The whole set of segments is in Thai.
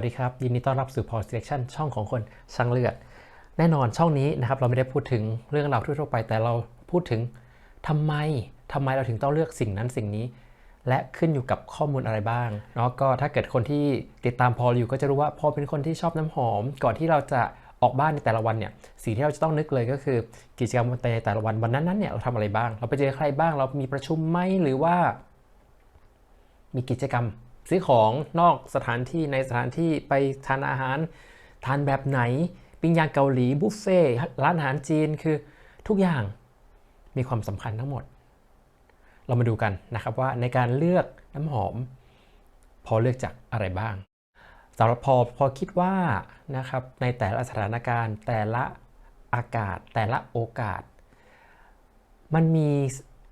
วัสดีครับ ยินดีต้อนรับสู่ Paul Selection ช่องของคนช่างเลือด แน่นอนช่องนี้นะครับเราไม่ได้พูดถึงเรื่องราวทั่วไป แต่เราพูดถึงทำไมทำไมเราถึงต้องเลือกสิ่งนั้นสิ่งนี้ และขึ้นอยู่กับข้อมูลอะไรบ้างเนาะก็ถ้าเกิดคนที่ติดตามพออยู่ก็จะรู้ว่าพอเป็นคนที่ชอบน้ำหอม ก่อนที่เราจะออกบ้านในแต่ละวันเนี่ยสิ่งที่เราจะต้องนึกเลยก็คือกิจกรรมในแต่ละวันวันนั้นๆเนี่ยเราทำอะไรบ้าง เราไปเจอใครบ้าง เรามีประชุมไหมหรือว่า มีกิจกรรม ซื้อของนอกสถานที่ในสถานที่ไปทานอาหาร ทานแบบไหน ปิ้งย่างเกาหลีบุฟเฟ่ร้านอาหารจีนคือทุกอย่างมีความสำคัญทั้งหมด เรามาดูกันนะครับว่าในการเลือกน้ำหอม พอเลือกจากอะไรบ้างสำหรับพอพอคิดว่านะครับในแต่ละสถานการณ์ แต่ละอากาศ แต่ละโอกาส มันมี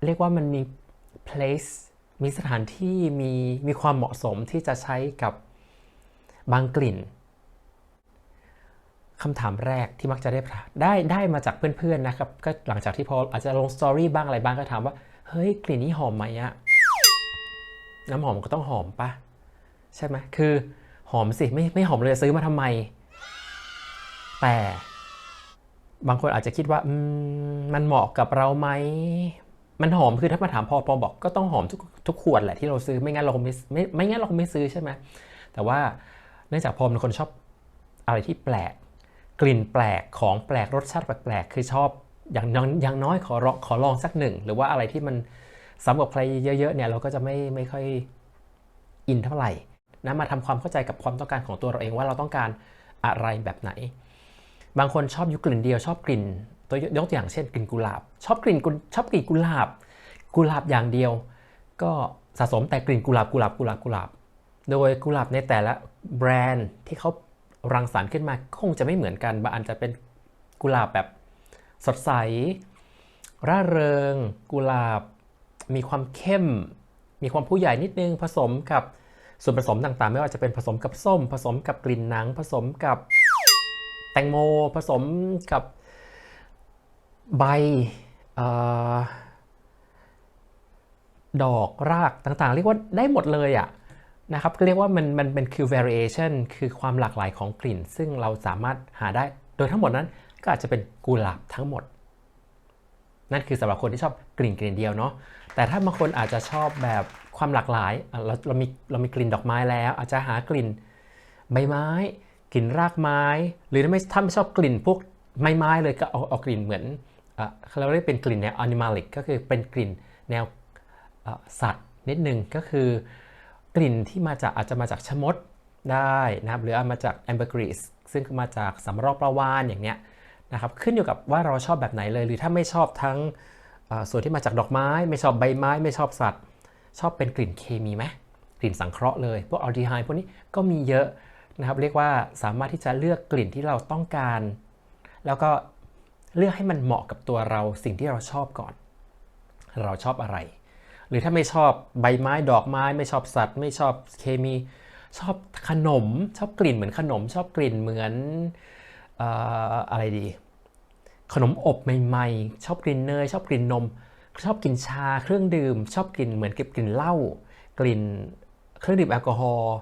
เรียกว่ามันมี place มีสถานที่มีมีความเหมาะสมที่จะใช้กับบางกลิ่นคำถามแรกที่มักจะได้ได้ได้มาจากเพื่อนๆนะครับก็หลังจากที่พออาจจะลงสตอรี่บ้างอะไรบ้างก็ถามว่า เฮ้ยกลิ่นนี้หอมไหมอะน้ำหอมก็ต้องหอมปะใช่ไหมคือหอมสิไม่ไม่หอมเลยซื้อมาทำไม แต่บางคนอาจจะคิดว่ามมันเหมาะกับเราไหม มันหอมคือถ้ามาถามพอพอบอกก็ต้องหอมทุกทุกขวดแหละที่เราซื้อไม่งั้นเราคงไม่ไม่ไม่งั้นเราคงไม่ซื้อใช่ไหมแต่ว่าเนื่องจากพอเป็นคนชอบอะไรที่แปลก กลิ่นแปลกของแปลกรสชาติแปลกๆคือชอบอย่างอย่างน้อยขอลองขอลองสักหนึ่ง หรือว่าอะไรที่มันซ้ำกับใครเยอะๆเนี่ยเราก็จะไม่ไม่ค่อยอินเท่าไหร่นะมาทำความเข้าใจกับความต้องการของตัวเราเองว่าเราต้องการอะไรแบบไหน บางคนชอบยุกลิ่นเดียวชอบกลิ่น ตัวยกตัวอย่างเช่นกลิ่นกุหลาบ ชอบกลิ่นชอบกลิ่นกุหลาบ กุหลาบอย่างเดียว ก็สะสมแต่กลิ่นกุหลาบกุหลาบกุหลาบกุหลาบ โดยกุหลาบในแต่ละแบรนด์ที่เขารังสรรค์ขึ้นมาคงจะไม่เหมือนกันบางอันจะเป็นกุหลาบแบบสดใส ร่าเริง กุหลาบ มีความเข้ม มีความผู้ใหญ่นิดนึงผสมกับส่วนผสมต่างๆ ไม่ว่าจะเป็นผสมกับส้ม ผสมกับกลิ่นหนัง ผสมกับแตงโม ผสมกับ ใบดอกรากต่างๆ เรียกว่าได้หมดเลยอะนะครับก็เรียกว่ามันมันเป็นคือ variation คือความหลากหลายของกลิ่น ซึ่งเราสามารถหาได้โดยทั้งหมดนั้นก็อาจจะเป็นกุหลาบทั้งหมด นั่นคือสำหรับคนที่ชอบกลิ่นกลิ่นเดียวเนาะแต่ถ้าบางคนอาจจะชอบแบบความหลากหลายเราเรามีเรามีกลิ่นดอกไม้แล้ว อาจจะหากลิ่นใบไม้ กลิ่นรากไม้ หรือถ้าไม่ถ้าไม่ชอบกลิ่นพวกไม้ไม้เลยก็เอาเอากลิ่นเหมือน เราเรียกเป็นกลิ่นแนว animalic ก็คือเป็นกลิ่นแนวสัตว์นิดนึงก็คือกลิ่นที่มาจากอาจจะมาจากชมดได้นะครับหรืออาจมาจาก ambergris ซึ่งมาจากสำรอกปลาวานอย่างเนี้ยนะครับขึ้นอยู่กับว่าเราชอบแบบไหนเลย หรือถ้าไม่ชอบทั้งส่วนที่มาจากดอกไม้ ไม่ชอบใบไม้ ไม่ชอบสัตว์ ชอบเป็นกลิ่นเคมีไหมกลิ่นสังเคราะห์เลย พวกอัลดีไฮด์พวกนี้ก็มีเยอะนะครับเรียกว่าสามารถที่จะเลือกกลิ่นที่เราต้องการ แล้วก็ เลือกให้มันเหมาะกับตัวเราสิ่งที่เราชอบก่อน เราชอบอะไร หรือถ้าไม่ชอบใบไม้ดอกไม้ ไม่ชอบสัตว์ ไม่ชอบเคมีชอบขนมชอบกลิ่นเหมือนขนม ชอบกลิ่นเหมือนอะไรดี ขนมอบใหม่ๆ ชอบกลิ่นเนย ชอบกลิ่นนม ชอบกลิ่นชาเครื่องดื่ม ชอบกลิ่นเหมือนกับกลิ่นเหล้า กลิ่นเครื่องดื่มแอลกอฮอล์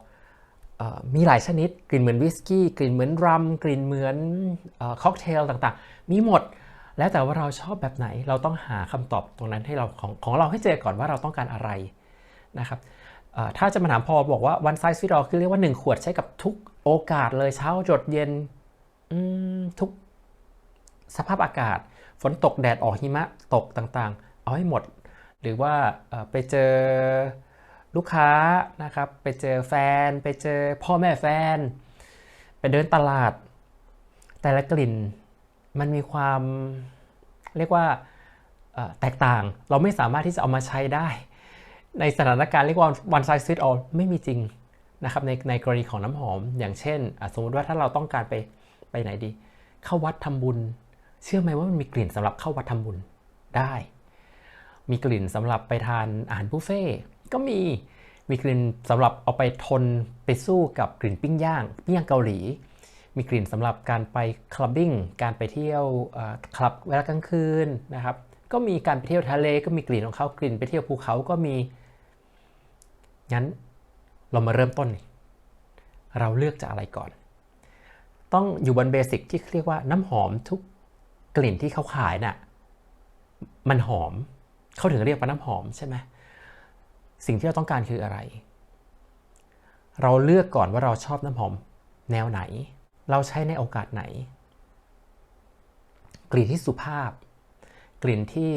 มีหลายชนิด กลิ่นเหมือนวิสกี้ กลิ่นเหมือนรัม กลิ่นเหมือนค็อกเทลต่างๆ มีหมด แล้วแต่ว่าเราชอบแบบไหน เราต้องหาคำตอบตรงนั้นให้เราของของเราให้เจอก่อนว่าเราต้องการอะไรนะครับถ้าจะมาถามพอบอกว่า one size fit all คือเรียกว่า 1 ขวดใช้กับทุกโอกาสเลยเช้าจดเย็นทุกสภาพอากาศ ฝนตกแดดออกหิมะตกต่างๆ เอาให้หมด หรือว่าไปเจอ ลูกค้านะครับไปเจอแฟน ไปเจอพ่อแม่แฟน ไปเดินตลาด แต่ละกลิ่นมันมีความเรียกว่าแตกต่างเราไม่สามารถที่จะเอามาใช้ได้ ในสถานการณ์เรียกว่า one size fit all ไม่มีจริงนะครับในในกรณีของน้ำหอม อย่างเช่น สมมติว่าถ้าเราต้องการไปไปไหนดี เข้าวัดทำบุญ เชื่อไหมว่ามันมีกลิ่นสำหรับเข้าวัดทำบุญได้ มีกลิ่นสำหรับไปทานอาหารบุฟเฟ่ ก็มีมีกลิ่นสำหรับเอาไปทนไปสู้กับกลิ่นปิ้งย่างปิ้งย่างเกาหลี มีกลิ่นสำหรับการไปคลับบิ้งการไปเที่ยวคลับเวลากลางคืนนะครับ ก็มีการไปเที่ยวทะเลก็มีกลิ่นของเขากลิ่นไปเที่ยวภูเขาก็มีงั้นเรามาเริ่มต้น เราเลือกจากอะไรก่อน ต้องอยู่บนเบสิกที่เรียกว่าน้ำหอมทุกกลิ่นที่เขาขายน่ะมันหอมเขาถึงเรียกว่าน้ำหอมใช่ไหม สิ่งที่เราต้องการคืออะไร เราเลือกก่อนว่าเราชอบน้ำหอมแนวไหน เราใช้ในโอกาสไหน กลิ่นที่สุภาพ กลิ่นที่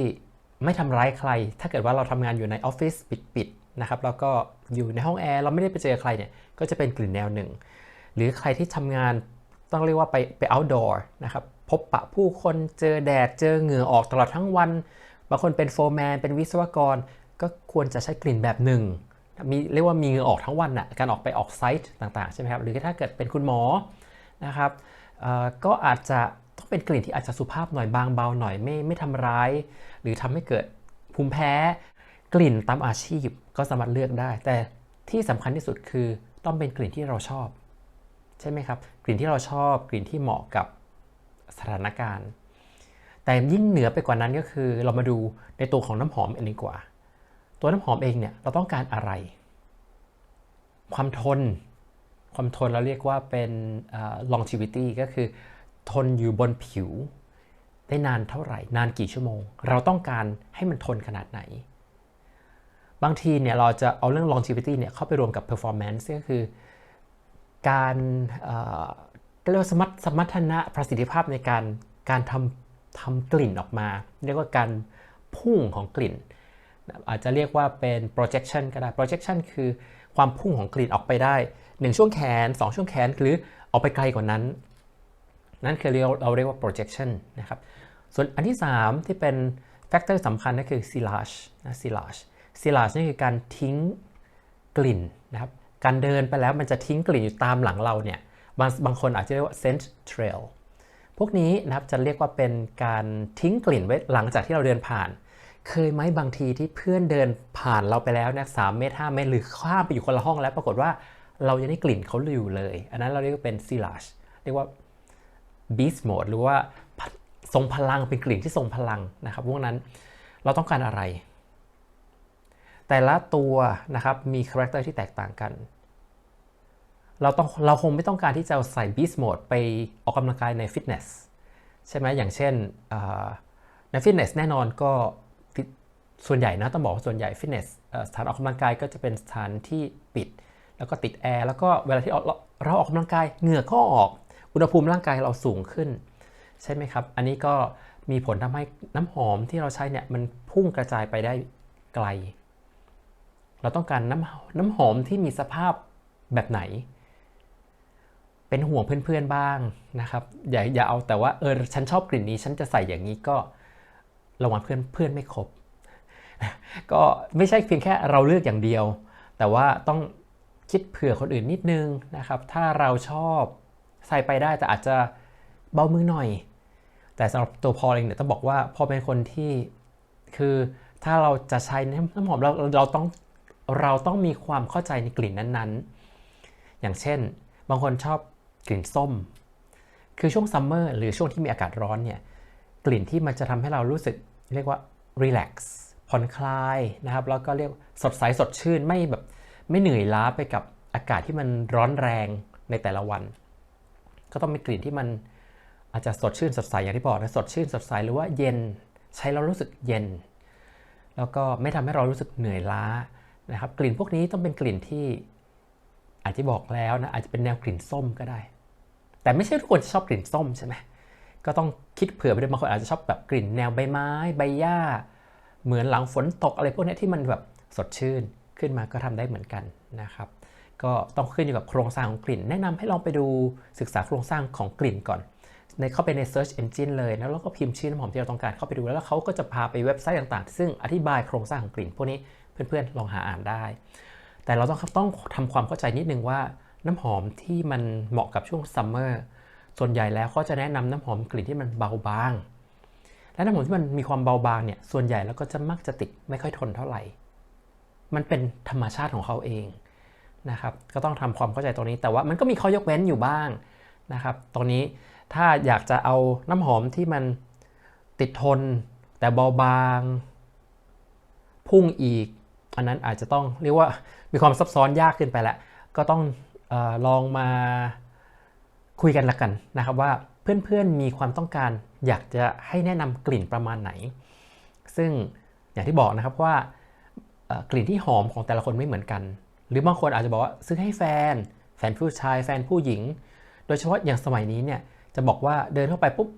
ไม่ทำร้ายใคร ถ้าเกิดว่าเราทำงานอยู่ในออฟฟิศปิดๆนะครับ แล้วก็อยู่ในห้องแอร์เราไม่ได้ไปเจอใครเนี่ย ก็จะเป็นกลิ่นแนวหนึ่ง หรือใครที่ทำงานต้องเรียกว่าไปไป outdoor นะครับ พบปะผู้คนเจอแดด เจอเหงื่อออกตลอดทั้งวัน บางคนเป็นโฟร์แมน เป็นวิศวกร ก็ควรจะใช้กลิ่นแบบหนึ่งมีเรียกว่ามีเหงื่อออกทั้งวันน่ะการออกไปออกไซต์ต่างๆใช่ไหมครับหรือถ้าเกิดเป็นคุณหมอนะครับก็อาจจะต้องเป็นกลิ่นที่อาจจะสุภาพหน่อยบางเบาหน่อยไม่ไม่ทำร้าย หรือทำให้เกิดภูมิแพ้กลิ่นตามอาชีพก็สามารถเลือกได้ แต่ที่สำคัญที่สุดคือต้องเป็นกลิ่นที่เราชอบ ใช่ไหมครับ กลิ่นที่เราชอบกลิ่นที่เหมาะกับสถานการณ์ แต่ยิ่งเหนือไปกว่านั้นก็คือเรามาดูในตัวของน้ำหอมเองดีกว่า ตัวน้ำหอมเองเนี่ยเราต้องการอะไร ความทน ความทนเราเรียกว่าเป็น uh, longevity ก็คือทนอยู่บนผิว ได้นานเท่าไหร่ นานกี่ชั่วโมง เราต้องการให้มันทนขนาดไหน บางทีเนี่ยเราจะเอาเรื่อง longevity เนี่ยเข้าไปรวมกับ performance ก็คือ การเรียกว่าสมรรถสมรรถนะประสิทธิภาพในการการทำทำกลิ่นออกมา เรียกว่าการพุ่งของกลิ่น อาจจะเรียกว่าเป็น projection ก็ได้ projection คือความพุ่งของกลิ่นออกไปได้ 1 ช่วงแขน 2 ช่วงแขนหรือออกไปไกลกว่านั้น นั่นคือเราเราเรียกว่า projection นะครับ ส่วนอันที่ 3 ที่เป็นแฟกเตอร์สำคัญก็คือ silage นะ silage silage นี่คือการทิ้งกลิ่นนะครับการเดินไปแล้วมันจะทิ้งกลิ่นอยู่ตามหลังเราเนี่ยบางบางคนอาจจะเรียกว่า scent trail พวกนี้นะครับจะเรียกว่าเป็นการทิ้งกลิ่นไว้หลังจากที่เราเดินผ่าน เคยไหมบางทีที่เพื่อนเดินผ่านเราไปแล้วนี่ยสามเมตรห้าเมตรหรือข้ามไปอยู่คนละห้องแล้ว ปรากฏว่าเรายังได้กลิ่นเขาอยู่เลย อันนั้นเราเรียกว่าเป็น silage เรียกว่า beast mode หรือว่าทรงพลังเป็นกลิ่นที่ทรงพลังนะครับพวกนั้นเราต้องการอะไร แต่ละตัวนะครับมีคาแรคเตอร์ที่แตกต่างกัน เราต้องเราคงไม่ต้องการที่จะใส่ beast mode ไปออกกำลังกายในฟิตเนสใช่ไหมอย่างเช่นในฟิตเนสแน่นอนก็ ส่วนใหญ่นะต้องบอกว่าส่วนใหญ่ฟิตเนสสถานออกกำลังกายก็จะเป็นสถานที่ปิด แล้วก็ติดแอร์แล้วก็เวลาที่เราออกกำลังกายเหงื่อก็ออก อุณหภูมิร่างกายเราสูงขึ้น ใช่ไหมครับ อันนี้ก็มีผลทำให้น้ำหอมที่เราใช้เนี่ยมันพุ่งกระจายไปได้ไกล เราต้องการน้ำน้ำหอมที่มีสภาพแบบไหน เป็นห่วงเพื่อนๆบ้างนะครับ อย่าอย่าเอาแต่ว่าเออฉันชอบกลิ่นนี้ฉันจะใส่อย่างนี้ก็ระวังเพื่อนเพื่อนไม่ครบ ก็ไม่ใช่เพียงแค่เราเลือกอย่างเดียว แต่ว่าต้องคิดเผื่อคนอื่นนิดนึงนะครับ ถ้าเราชอบใส่ไปได้แต่อาจจะเบามือหน่อย แต่สำหรับตัวพอเองเนี่ยต้องบอกว่าพอเป็นคนที่คือถ้าเราจะใช้น้ำหอมเราเราต้องเราต้องมีความเข้าใจในกลิ่นนั้นๆ อย่างเช่น บางคนชอบกลิ่นส้ม คือช่วงซัมเมอร์หรือช่วงที่มีอากาศร้อนเนี่ยกลิ่นที่มันจะทำให้เรารู้สึกเรียกว่ารีแลกซ์ ผ่อนคลายนะครับ แล้วก็เรียกสดใสสดชื่นไม่แบบไม่เหนื่อยล้าไปกับอากาศที่มันร้อนแรงในแต่ละวัน ก็ต้องมีกลิ่นที่มันอาจจะสดชื่นสดใสอย่างที่บอกนะสดชื่นสดใสหรือว่าเย็นใช้เรารู้สึกเย็น แล้วก็ไม่ทำให้เรารู้สึกเหนื่อยล้านะครับ กลิ่นพวกนี้ต้องเป็นกลิ่นที่อาจจะบอกแล้วนะอาจจะเป็นแนวกลิ่นส้มก็ได้ แต่ไม่ใช่ทุกคนจะชอบกลิ่นส้มใช่ไหมก็ต้องคิดเผื่อไปด้วยบางคนอาจจะชอบแบบกลิ่นแนวใบไม้ ใบหญ้า เหมือนหลังฝนตกอะไรพวกนี้ที่มันแบบสดชื่นขึ้นมาก็ทำได้เหมือนกันนะครับ ก็ต้องขึ้นอยู่กับโครงสร้างของกลิ่น แนะนำให้ลองไปดูศึกษาโครงสร้างของกลิ่นก่อน ในเข้าไปใน Search Engine เลยแล้วเราก็พิมพ์ชื่อน้ำหอมที่เราต้องการเข้าไปดูแล้วเขาก็จะพาไปเว็บไซต์ต่างๆ ซึ่งอธิบายโครงสร้างของกลิ่น พวกนี้เพื่อนๆลองหาอ่านได้ แต่เราต้องต้องทำความเข้าใจนิดนึงว่าน้ำหอมที่มันเหมาะกับช่วงซัมเมอร์ส่วนใหญ่แล้วเขาจะแนะนำน้ำหอมกลิ่นที่มันเบาบาง และน้ำหอมที่มันมีความเบาบางเนี่ยส่วนใหญ่แล้วก็จะมักจะติดไม่ค่อยทนเท่าไหร่ มันเป็นธรรมชาติของเขาเองนะครับก็ต้องทำความเข้าใจตรงนี้ แต่ว่ามันก็มีข้อยกเว้นอยู่บ้างนะครับตรงนี้ถ้าอยากจะเอาน้ำหอมที่มันติดทน แต่เบาบาง พุ่งอีก อันนั้นอาจจะต้องเรียกว่ามีความซับซ้อนยากขึ้นไปแหละก็ต้องออลองมาคุยกันละกันนะครับว่าเพื่อนๆมีความต้องการ อยากจะให้แนะนำกลิ่นประมาณไหน ซึ่งอย่างที่บอกนะครับว่ากลิ่นที่หอมของแต่ละคนไม่เหมือนกัน หรือบางคนอาจจะบอกว่าซื้อให้แฟน แฟนผู้ชาย แฟนผู้หญิง โดยเฉพาะอย่างสมัยนี้เนี่ยจะบอกว่าเดินเข้าไปปุ๊บ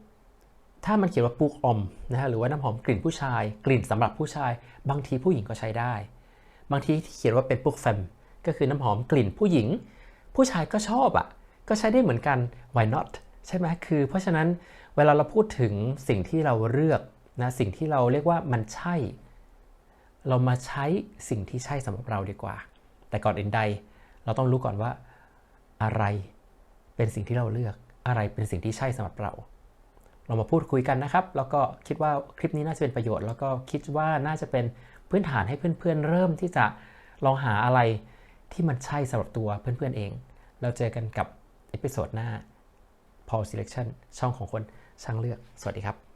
ถ้ามันเขียนว่าปูกอมนะฮะหรือว่าน้ำหอมกลิ่นผู้ชาย กลิ่นสำหรับผู้ชาย บางทีผู้หญิงก็ใช้ได้ บางทีเขียนว่าเป็นปุกแฟมก็คือน้ำหอมกลิ่นผู้หญิง ผู้ชายก็ชอบอะก็ใช้ได้เหมือนกัน why not ใช่ไหมคือ เพราะฉะนั้นเวลาเราพูดถึงสิ่งที่เราเลือกนะสิ่งที่เราเรียกว่ามันใช่ เรามาใช้สิ่งที่ใช่สำหรับเราดีกว่า แต่ก่อนอื่นใด เราต้องรู้ก่อนว่าอะไรเป็นสิ่งที่เราเลือกอะไรเป็นสิ่งที่ใช่สำหรับเรา เรามาพูดคุยกันนะครับ แล้วก็คิดว่าคลิปนี้น่าจะเป็นประโยชน์ แล้วก็คิดว่าน่าจะเป็นพื้นฐานให้เพื่อนๆ เริ่มที่จะลองหาอะไรที่มันใช่สำหรับตัวเพื่อนๆเอง เราเจอกันกับเอพิโซดหน้า Paul Selection ช่องของคนช่างเลือก สวัสดีครับ